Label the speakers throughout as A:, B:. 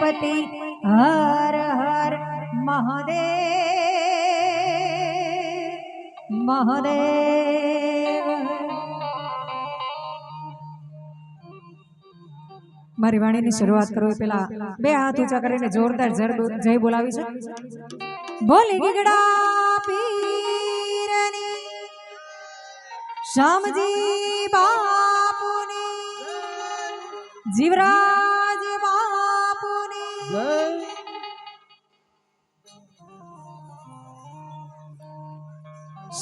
A: ગણપતિ હર હર મહાદેવ મહાદેવ મારી વાણીની શરૂઆત કરો પેલા બે હાથ ઊંચા કરીને જોરદાર જર જય બોલાવી છે બોલી ગીગડા પીરની શ્યામજી બાપુની જીવરાજ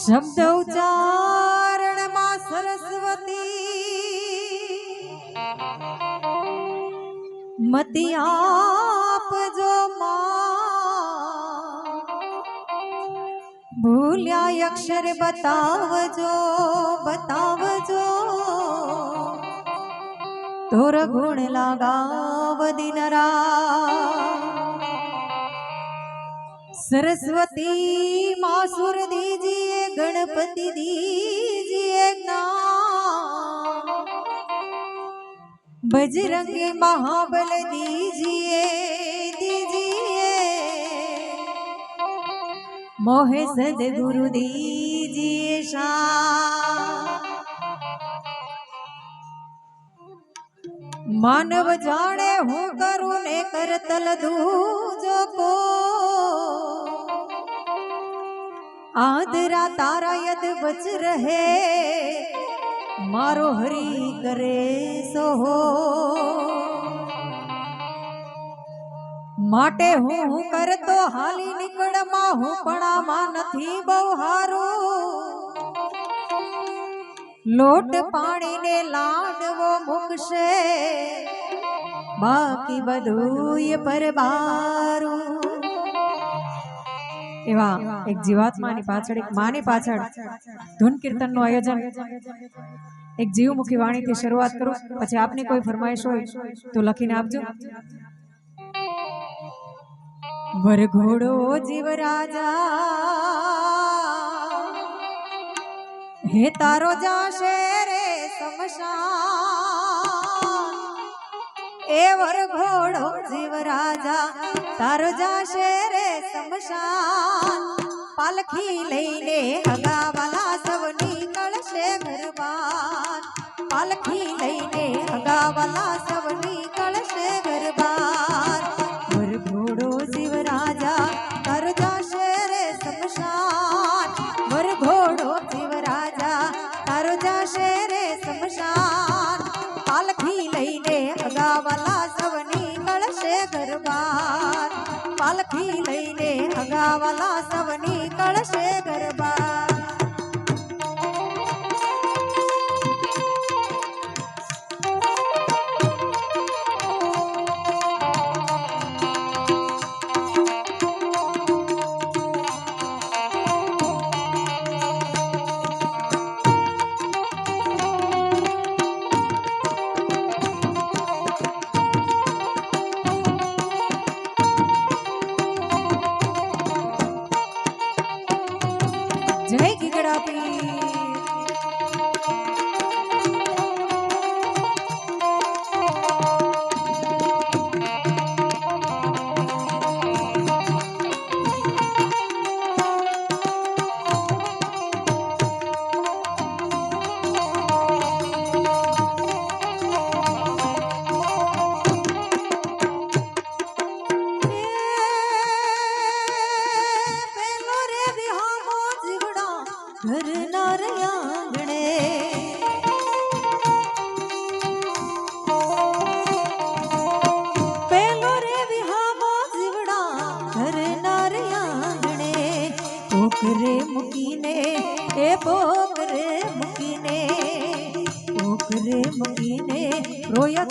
A: શબ્દ ઉચ્ચારણમાં સરસ્વતી. મતી આપજો માં. ભૂલ્યા અક્ષર બતાવજો બતાવજો. તોર ગુણ લાગાવ દિનરા સરસ્વતી માસુર દીજીએ ગણપતિ દીજીએ જ્ઞાન બજરંગ મહાબલ દીજીએ દીજીએ. મોહે સદગુરુ દીજીએ શા માનવ જાણે હું કરું ને કરતલ દૂજો કો. આદરા તારા યદ બચ રહે, મારો હરી કરે સોહો. માટે હું હું કરતો હાલી નીકળમાં હું પણ આમાં નથી બહુ હારું. લોટ પાણીને લાડવો મૂકશે. બાકી બધું પરબારું. એવા એક જીવાત્માની પાછળ એક માની પાછળ ધૂન કીર્તનનું આયોજન. એક જીવમુખી વાણીથી શરૂઆત કરું. પછી આપની કોઈ ફરમાઈશ હોય તો લખીને આપજો. વરઘોડો જીવ રાજા હે તારો જાશે રે સમશાન એ વરઘોડો જીવ રાજા તારો જાશે રે સમશાન પાલખી લઈને હગાવાલા સૌ નીકળશે ગરબાન પાલખી લઈને હગાવાલા સૌ નીકળશે ગરબાન જાશે રે સમશાન પાલખી લઈને અગાવાલા સૌ નીકળશે ગરબાર પાલખી લઈને અગાવાલા સૌ નીકળશે નાર આંગણે પેલો રે વિહાવો જીવડા ઘર નાર આંગણે પોકરે મૂકીને એ પોકરે મૂકીને પોકરે મૂકીને રોયા